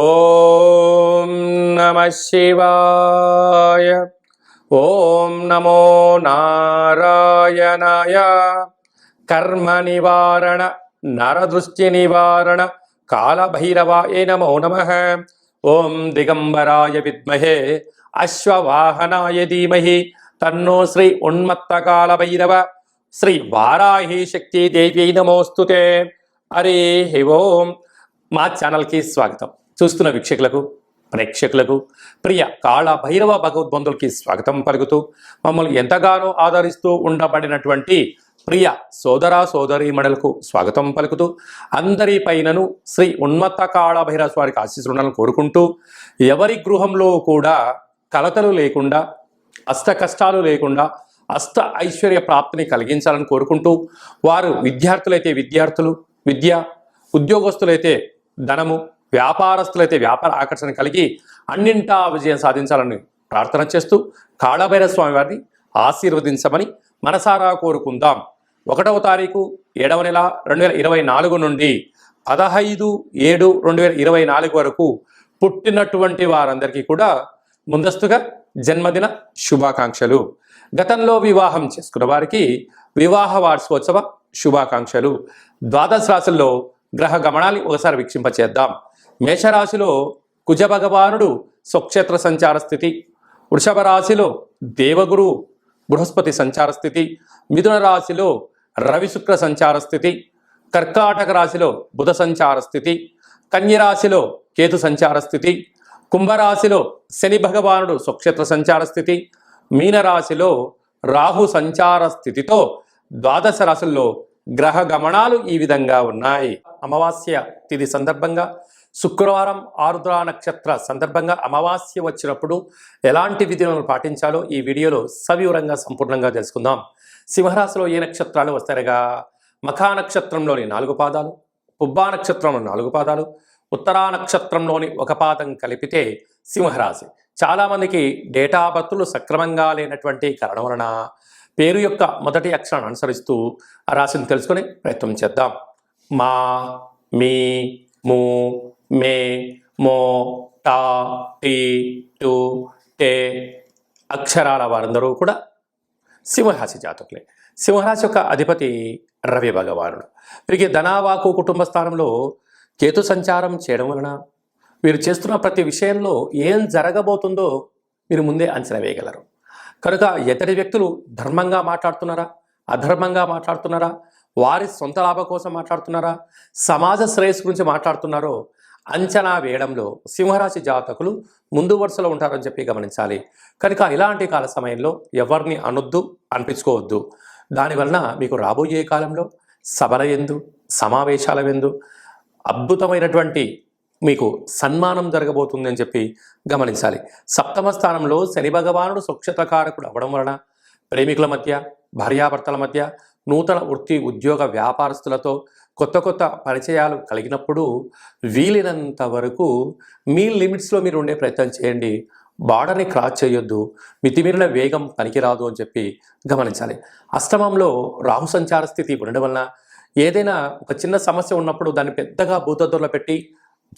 ఓం నమ శివాయ. ఓం నమో నారాయణాయ. కర్మ నివారణ నరదృష్టి నివారణ కాళభైరవాయ నమో నమ. ఓం దిగంబరాయ విద్మహే అశ్వవాహనాయ ధీమహి. తన్నో శ్రీ ఉన్మత్త కాళభైరవ శ్రీ వారాహి శక్తి దేవి నమోస్తుతే. హరి ఓం. మా ఛానల్కి స్వాగతం. చూస్తున్న వీక్షకులకు ప్రేక్షకులకు ప్రియ కాళ భైరవ భగవద్బంధులకి స్వాగతం పలుకుతూ మమ్మల్ని ఎంతగానో ఆదరిస్తూ ఉండబడినటువంటి ప్రియ సోదర సోదరీమణులకు స్వాగతం పలుకుతూ అందరి పైనను శ్రీ ఉన్మత్త కాళ భైరవ స్వారికి ఆశీస్సులను కోరుకుంటూ ఎవరి గృహంలో కూడా కలతలు లేకుండా అష్ట కష్టాలు లేకుండా అష్ట ఐశ్వర్య ప్రాప్తిని కలిగించాలని కోరుకుంటూ వారు విద్యార్థులైతే విద్యార్థులు విద్య ఉద్యోగస్తులైతే ధనము వ్యాపారస్తులైతే వ్యాపార ఆకర్షణ కలిగి అన్నింటా విజయం సాధించాలని ప్రార్థన చేస్తూ కాళభైరవ స్వామి వారిని ఆశీర్వదించమని మనసారా కోరుకుందాం. ఒకటవ తారీఖు ఏడవ నెల రెండు వేల ఇరవై నాలుగు నుండి పదహైదు ఏడు రెండు వేల ఇరవై నాలుగు వరకు పుట్టినటువంటి వారందరికీ కూడా ముందస్తుగా జన్మదిన శుభాకాంక్షలు. గతంలో వివాహం చేసుకున్న వారికి వివాహ వార్షికోత్సవ శుభాకాంక్షలు. ద్వాదశ రాశుల్లో గ్రహ గమనాన్ని ఒకసారి వీక్షింపచేద్దాం. మేషరాశిలో కుజ భగవానుడు స్వక్షేత్ర సంచార స్థితి వృషభ రాశిలో దేవగురు బృహస్పతి సంచార స్థితి మిథున రాశిలో రవి శుక్ర సంచార స్థితి కర్కాటక రాశిలో బుధ సంచార స్థితి కన్యరాశిలో కేతు సంచార స్థితి కుంభరాశిలో శని భగవానుడు స్వక్షేత్ర సంచార స్థితి మీనరాశిలో రాహు సంచార స్థితితో ద్వాదశ రాశుల్లో గ్రహ గమనాలు ఈ విధంగా ఉన్నాయి. అమావాస్య తిథి సందర్భంగా శుక్రవారం ఆరుద్ర నక్షత్ర సందర్భంగా అమావాస్య వచ్చినప్పుడు ఎలాంటి విధులను పాటించాలో ఈ వీడియోలో సవివరంగా సంపూర్ణంగా తెలుసుకుందాం. సింహరాశిలో ఏ నక్షత్రాలు వస్తారగా మఖా నక్షత్రంలోని నాలుగు పాదాలు పుబ్బా నక్షత్రంలో నాలుగు పాదాలు ఉత్తరా నక్షత్రంలోని ఒక పాదం కలిపితే సింహరాశి. చాలామందికి డేటా బర్త్లు సక్రమంగా లేనటువంటి కారణం వలన పేరు యొక్క మొదటి అక్షరాన్ని అనుసరిస్తూ ఆ రాశిని తెలుసుకొని ప్రయత్నం చేద్దాం. మా మీ ము మే మో టా టీ టు టే అక్షరాల వారందరూ కూడా సింహరాశి జాతకులే. సింహరాశి యొక్క అధిపతి రవి భగవానుడు. వీరికి ధనావాకు కుటుంబ స్థానంలో కేతు సంచారం చేయడం వలన మీరు చేస్తున్న ప్రతి విషయంలో ఏం జరగబోతుందో మీరు ముందే అంచనా వేయగలరు. కనుక ఎతడి వ్యక్తులు ధర్మంగా మాట్లాడుతున్నారా? అధర్మంగా మాట్లాడుతున్నారా? వారి సొంత లాభం కోసం మాట్లాడుతున్నారా? సమాజ శ్రేయస్సు గురించి మాట్లాడుతున్నారో అంచనా వేయడంలో సింహరాశి జాతకులు ముందు వరుసలో ఉంటారని చెప్పి గమనించాలి. కనుక ఇలాంటి కాల సమయంలో ఎవరిని అనొద్దు అనిపించుకోవద్దు. దానివలన మీకు రాబోయే కాలంలో సభల ఎందు సమావేశాల ఎందు అద్భుతమైనటువంటి మీకు సన్మానం జరగబోతుందని చెప్పి గమనించాలి. సప్తమ స్థానంలో శని భగవానుడు సుక్షతకారకుడు అవ్వడం వలన ప్రేమికుల మధ్య భార్యాభర్తల మధ్య నూతన వృత్తి ఉద్యోగ వ్యాపారస్తులతో కొత్త కొత్త పరిచయాలు కలిగినప్పుడు వీలైనంత వరకు మీ లిమిట్స్లో మీరు ఉండే ప్రయత్నం చేయండి. బార్డర్ని క్రాస్ చేయొద్దు. మితిమీరిన వేగం పనికిరాదు అని చెప్పి గమనించాలి. అష్టమంలో రాహు సంచార స్థితి ఉండడం వలన ఏదైనా ఒక చిన్న సమస్య ఉన్నప్పుడు దాన్ని పెద్దగా భూతద్దులో పెట్టి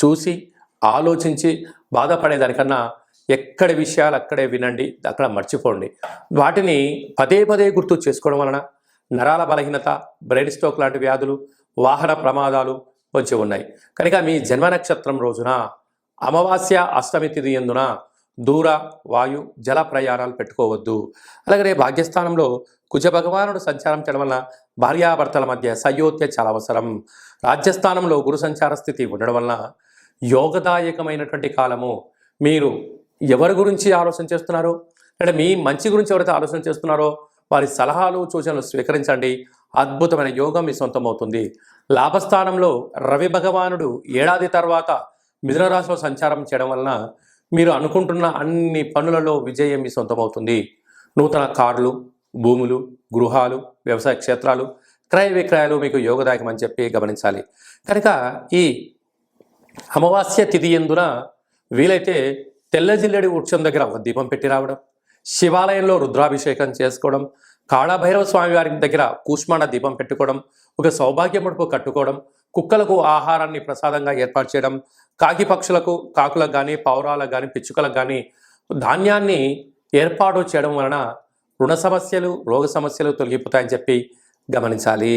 చూసి ఆలోచించి బాధపడేదానికన్నా ఎక్కడ విషయాలు అక్కడే వినండి అక్కడ మర్చిపోండి. వాటిని పదే పదే గుర్తు చేసుకోవడం వలన నరాల బలహీనత బ్రెయిన్ స్ట్రోక్ లాంటి వ్యాధులు వాహన ప్రమాదాలు వచ్చి ఉన్నాయి. కనుక మీ జన్మ నక్షత్రం రోజున అమావాస్య అష్టమి తిథి ఎందున దూర వాయు జల ప్రయాణాలు పెట్టుకోవద్దు. అలాగే భాగ్యస్థానంలో కుజ భగవానుడు సంచారం చేయడం వలన భార్యాభర్తల మధ్య సయోధ్య చాలా అవసరం. రాజ్యస్థానంలో గురు సంచార స్థితి ఉండడం వలన యోగదాయకమైనటువంటి కాలము. మీరు ఎవరి గురించి ఆలోచన చేస్తున్నారో అంటే మీ మంచి గురించి ఎవరైతే ఆలోచన చేస్తున్నారో వారి సలహాలు సూచనలు స్వీకరించండి. అద్భుతమైన యోగం మీ సొంతమవుతుంది. లాభస్థానంలో రవి భగవానుడు ఏడాది తర్వాత మిథునరాశిలో సంచారం చేయడం వలన మీరు అనుకుంటున్న అన్ని పనులలో విజయం మీ సొంతమవుతుంది. నూతన కార్లు భూములు గృహాలు వ్యవసాయ క్షేత్రాలు క్రయ విక్రయాలు మీకు యోగదాయకమని చెప్పి గమనించాలి. కనుక ఈ అమావాస్య తిథి ఎందున వీలైతే తెల్ల జిల్లెడి వృక్షం దగ్గర ఒక దీపం పెట్టి రావడం శివాలయంలో రుద్రాభిషేకం చేసుకోవడం కాళభైరవ స్వామి వారి దగ్గర కూష్మాండ దీపం పెట్టుకోవడం ఒక సౌభాగ్యముడుపు కట్టుకోవడం కుక్కలకు ఆహారాన్ని ప్రసాదంగా ఏర్పాటు చేయడం కాకి పక్షులకు కాకులకు కానీ పౌరాలకు కానీ పిచ్చుకలకు కానీ ధాన్యాన్ని ఏర్పాటు చేయడం వలన రుణ సమస్యలు రోగ సమస్యలు తొలగిపోతాయని చెప్పి గమనించాలి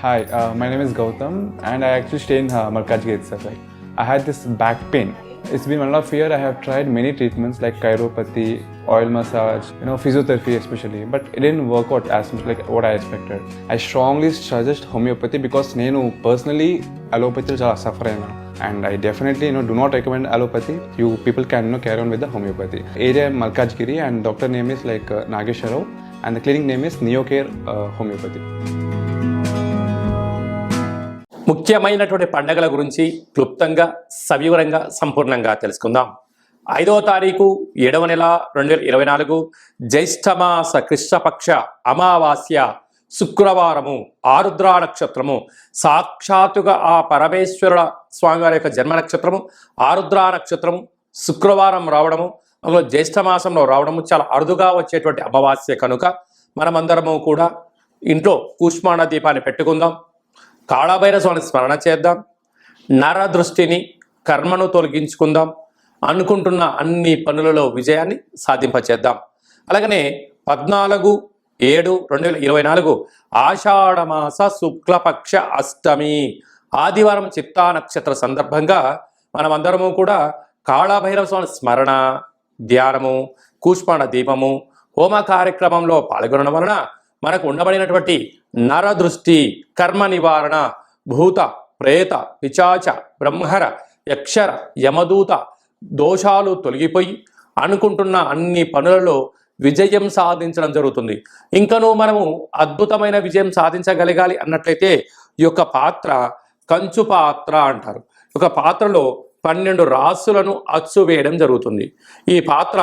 hi my name is Gautam and I actually stay in Markaz gate sir I had this back pain. It's been one and a half year. I have tried many treatments like chiropathy, oil massage, you know, physiotherapy especially, but it didn't work out as much like what I expected. I strongly suggest homeopathy because నేను personally allopathy చాలా suffer అయినా and I definitely you know do not recommend allopathy. You people can you know carry on with the homeopathy. Area Malkajgiri and doctor name is like uh, Nageshwar Rao and the clinic ముఖ్యమైనటువంటి పండగల గురించి క్లుప్తంగా సవివరంగా సంపూర్ణంగా తెలుసుకుందాం. ఐదవ తారీఖు ఏడవ నెల రెండు వేల ఇరవై నాలుగు జ్యేష్ఠమాస కృష్ణపక్ష అమావాస్య శుక్రవారము ఆరుద్ర నక్షత్రము సాక్షాత్తుగా ఆ పరమేశ్వరుల స్వామివారి యొక్క జన్మ నక్షత్రము ఆరుద్ర నక్షత్రము శుక్రవారం రావడము అందులో జ్యేష్ఠమాసంలో రావడము చాలా అరుదుగా వచ్చేటువంటి అమావాస్య కనుక మనమందరము కూడా ఇంట్లో కూష్మాణ దీపాన్ని పెట్టుకుందాం. కాళభైర స్వామి స్మరణ చేద్దాం. నర దృష్టిని కర్మను తొలగించుకుందాం. అనుకుంటున్న అన్ని పనులలో విజయాన్ని సాధింపచేద్దాం. అలాగనే పద్నాలుగు ఏడు రెండు వేల ఇరవై నాలుగు ఆషాఢమాస శుక్లపక్ష అష్టమి ఆదివారం చిత్తా నక్షత్ర సందర్భంగా మనమందరము కూడా కాళభైరవ స్వామి స్మరణ ధ్యానము కూష్మాణ దీపము హోమ కార్యక్రమంలో పాల్గొనడం వలన మనకు ఉండబడినటువంటి నర దృష్టి కర్మ నివారణ భూత ప్రేత పిచాచ బ్రహ్మర యక్షర యమదూత దోషాలు తొలగిపోయి అనుకుంటున్న అన్ని పనులలో విజయం సాధించడం జరుగుతుంది. ఇంకనూ మనము అద్భుతమైన విజయం సాధించగలగాలి అన్నట్లయితే ఈ యొక్క పాత్ర కంచు పాత్ర అంటారు. ఒక పాత్రలో పన్నెండు రాసులను అచ్చు వేయడం జరుగుతుంది. ఈ పాత్ర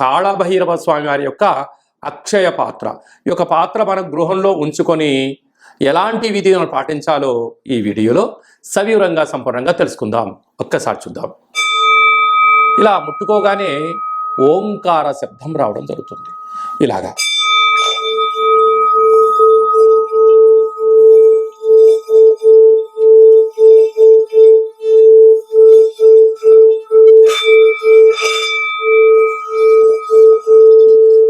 కాళభైరవ స్వామి వారి యొక్క అక్షయ పాత్ర. ఈ యొక్క పాత్ర మన గృహంలో ఉంచుకొని ఎలాంటి విధులను పాటించాలో ఈ వీడియోలో సవివరంగా సంపూర్ణంగా తెలుసుకుందాం. ఒక్కసారి చూద్దాం. ఇలా ముట్టుకోగానే ఓంకార శబ్దం రావడం జరుగుతుంది. ఇలాగా.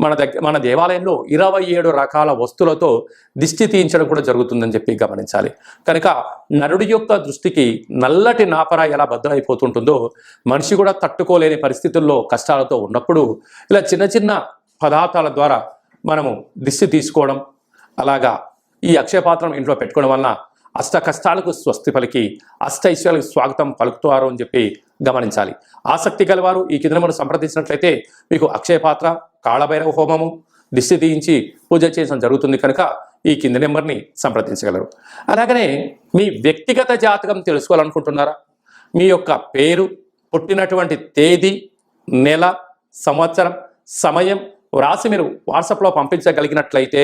మన దగ్గర మన దేవాలయంలో ఇరవై ఏడు రకాల వస్తువులతో దిష్టి తీయించడం కూడా జరుగుతుందని చెప్పి గమనించాలి. కనుక నరుడి యొక్క దృష్టికి నల్లటి నాపర ఎలా బద్దలైపోతుంటుందో మనిషి కూడా తట్టుకోలేని పరిస్థితుల్లో కష్టాలతో ఉన్నప్పుడు ఇలా చిన్న చిన్న పదార్థాల ద్వారా మనము దిష్టి తీసుకోవడం అలాగా ఈ అక్షయపాత్రం ఇంట్లో పెట్టుకోవడం వలన అష్ట కష్టాలకు స్వస్తి పలికి అష్ట ఐశ్వర్యాలకు స్వాగతం పలుకుతారు అని చెప్పి గమనించాలి. ఆసక్తి గలవారు ఈ కిందమును సంప్రదించినట్లయితే మీకు అక్షయ పాత్ర కాళభైరవ హోమము దిష్టి తీయించి పూజ చేయడం జరుగుతుంది కనుక ఈ కింది నెంబర్ని సంప్రదించగలరు. అలాగనే మీ వ్యక్తిగత జాతకం తెలుసుకోవాలనుకుంటున్నారా? మీ యొక్క పేరు పుట్టినటువంటి తేదీ నెల సంవత్సరం సమయం వ్రాసి మీరు వాట్సాప్లో పంపించగలిగినట్లయితే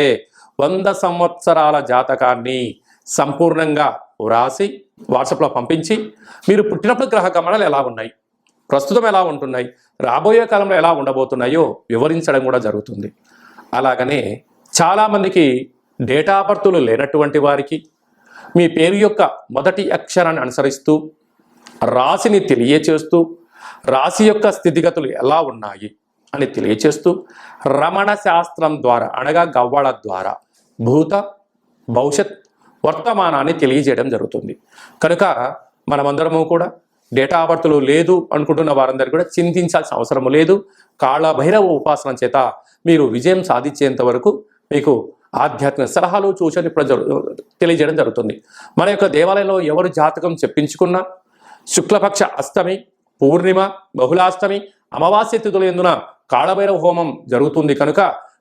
వంద సంవత్సరాల జాతకాన్ని సంపూర్ణంగా వ్రాసి వాట్సాప్లో పంపించి మీరు పుట్టినప్పుడు గ్రహ గమనాలు ఎలా ఉన్నాయి? ప్రస్తుతం ఎలా ఉంటున్నాయి? రాబోయే కాలంలో ఎలా ఉండబోతున్నాయో వివరించడం కూడా జరుగుతుంది. అలాగనే చాలామందికి డేటా బర్తులు లేనటువంటి వారికి మీ పేరు యొక్క మొదటి అక్షరాన్ని అనుసరిస్తూ రాశిని తెలియచేస్తూ రాశి యొక్క స్థితిగతులు ఎలా ఉన్నాయి అని తెలియచేస్తూ రమణ శాస్త్రం ద్వారా అనగా గవ్వళ ద్వారా భూత భవిష్యత్ వర్తమానాన్ని తెలియజేయడం జరుగుతుంది. కనుక మనమందరము కూడా డేటా బర్తులు లేదు అనుకుంటున్న వారందరూ కూడా చింతించాల్సిన అవసరం లేదు. కాళ భైరవ ఉపాసన చేత మీరు విజయం సాధించేంత వరకు మీకు ఆధ్యాత్మిక సలహాలు సూచనలు ఇప్పుడు జరు- తెలియజేయడం జరుగుతుంది. మన యొక్క దేవాలయంలో ఎవరు జాతకం చెప్పించుకున్నా శుక్లపక్ష అష్టమి పూర్ణిమ బహుళాష్టమి అమావాస్య తిథుల ఎందున కాళభైరవ హోమం జరుగుతుంది. కనుక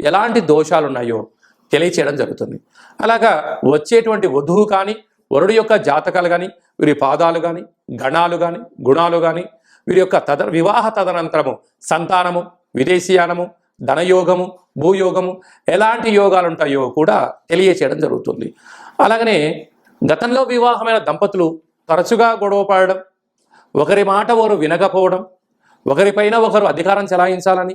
ఎలాంటి దోషాలు ఉన్నాయో తెలియచేయడం జరుగుతుంది. అలాగా వచ్చేటువంటి వధువు కానీ వరుడు యొక్క జాతకాలు కానీ వీరి పాదాలు కానీ గణాలు కానీ గుణాలు కానీ వీరి యొక్క తద వివాహ తదనంతరము సంతానము విదేశీయానము ధనయోగము భూయోగము ఎలాంటి యోగాలు ఉంటాయో కూడా తెలియచేయడం జరుగుతుంది. అలాగనే గతంలో వివాహమైన దంపతులు తరచుగా గొడవ పడడం ఒకరి మాట వారు వినకపోవడం ఒకరిపైన ఒకరు అధికారం చెలాయించాలని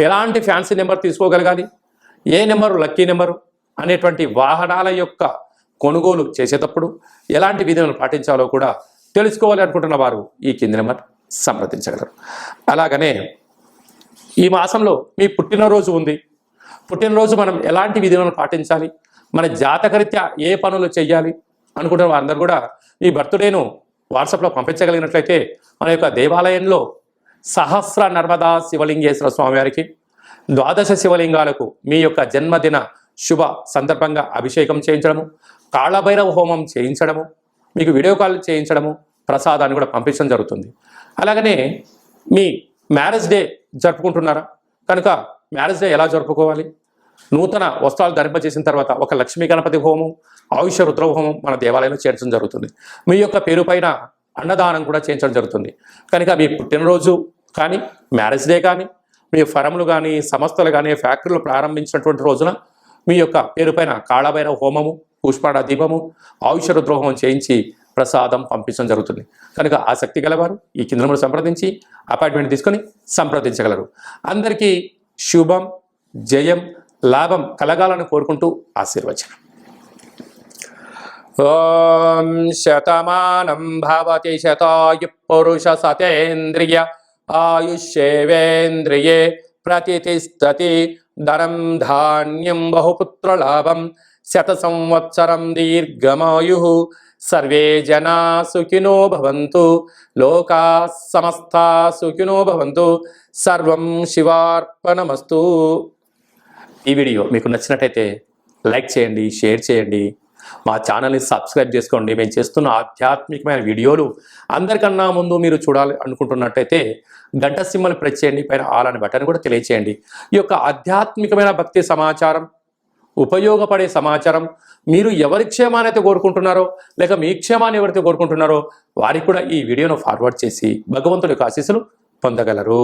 ఎలాంటి ఫ్యాన్సీ నెంబర్ తీసుకోగలగాలి? ఏ నెంబరు లక్కీ నెంబరు? అనేటువంటి వాహనాల యొక్క కొనుగోలు చేసేటప్పుడు ఎలాంటి విధులను పాటించాలో కూడా తెలుసుకోవాలి అనుకుంటున్న వారు ఈ కింది నెంబర్ సంప్రదించగలరు. అలాగనే ఈ మాసంలో మీ పుట్టినరోజు ఉంది. పుట్టినరోజు మనం ఎలాంటి విధులను పాటించాలి? మన జాతకరీత్యా ఏ పనులు చేయాలి అనుకుంటున్న వారందరూ కూడా ఈ బర్త్డేను వాట్సాప్లో పంపించగలిగినట్లయితే మన యొక్క దేవాలయంలో సహస్ర నర్మదా శివలింగేశ్వర స్వామివారికి ద్వాదశ శివలింగాలకు మీ యొక్క జన్మదిన శుభ సందర్భంగా అభిషేకం చేయించడము కాళభైరవ హోమం చేయించడము మీకు వీడియో కాల్ చేయించడము ప్రసాదాన్ని కూడా పంపించడం జరుగుతుంది. అలాగనే మీ మ్యారేజ్ డే జరుపుకుంటున్నారా? కనుక మ్యారేజ్ డే ఎలా జరుపుకోవాలి? నూతన వస్త్రాలు ధరింపజేసిన తర్వాత ఒక లక్ష్మీ గణపతి హోమం ఆయుష రుద్రహోమం మన దేవాలయంలో చేర్చడం జరుగుతుంది. మీ యొక్క పేరు పైన అన్నదానం కూడా చేయించడం జరుగుతుంది. కనుక మీ పుట్టినరోజు కానీ మ్యారేజ్ డే కానీ మీ ఫరములు కానీ సంస్థలు కానీ ఫ్యాక్టరీలు ప్రారంభించినటువంటి రోజున మీ యొక్క పేరు పైన కాళభైరవ హోమము పుష్పాడ దీపము ఆయుష రుద్ర చేయించి ప్రసాదం పంపించడం జరుగుతుంది. కనుక ఆసక్తి గలవారు ఈ కింద సంప్రదించి అపాయింట్మెంట్ తీసుకొని సంప్రదించగలరు. అందరికీ శుభం జయం లాభం కలగాలని కోరుకుంటూ ఆశీర్వచనం. ఓం శతమానం భవతి శతాయు పురుష సతేంద్రియ ఆయుష్యేవేంద్రియే ప్రతిష్టతి ధనం ధాన్యం బహుపుత్రలాభం శత సంవత్సరం దీర్ఘమాయు సర్వే జనా సుఖినో భవంతు లోకా సమస్తా సుఖినో భవంతు సర్వం శివార్పణమస్తు ఈ వీడియో మీకు నచ్చినట్టయితే లైక్ చేయండి షేర్ చేయండి మా ఛానల్ని సబ్స్క్రైబ్ చేసుకోండి. మేము చేస్తున్న ఆధ్యాత్మికమైన వీడియోలు అందరికన్నా ముందు మీరు చూడాలి అనుకుంటున్నట్టయితే గంట సింబల్ ప్రెస్ చేయండి పైన ఆలని బటన్ కూడా తెలియచేయండి. ఈ యొక్క ఆధ్యాత్మికమైన భక్తి సమాచారం ఉపయోగపడే సమాచారం మీరు ఎవరి క్షేమాన్ని అయితే కోరుకుంటున్నారో లేక మీ క్షేమాన్ని ఎవరైతే కోరుకుంటున్నారో వారికి కూడా ఈ వీడియోను ఫార్వర్డ్ చేసి భగవంతుడి యొక్క ఆశీస్సులు పొందగలరు.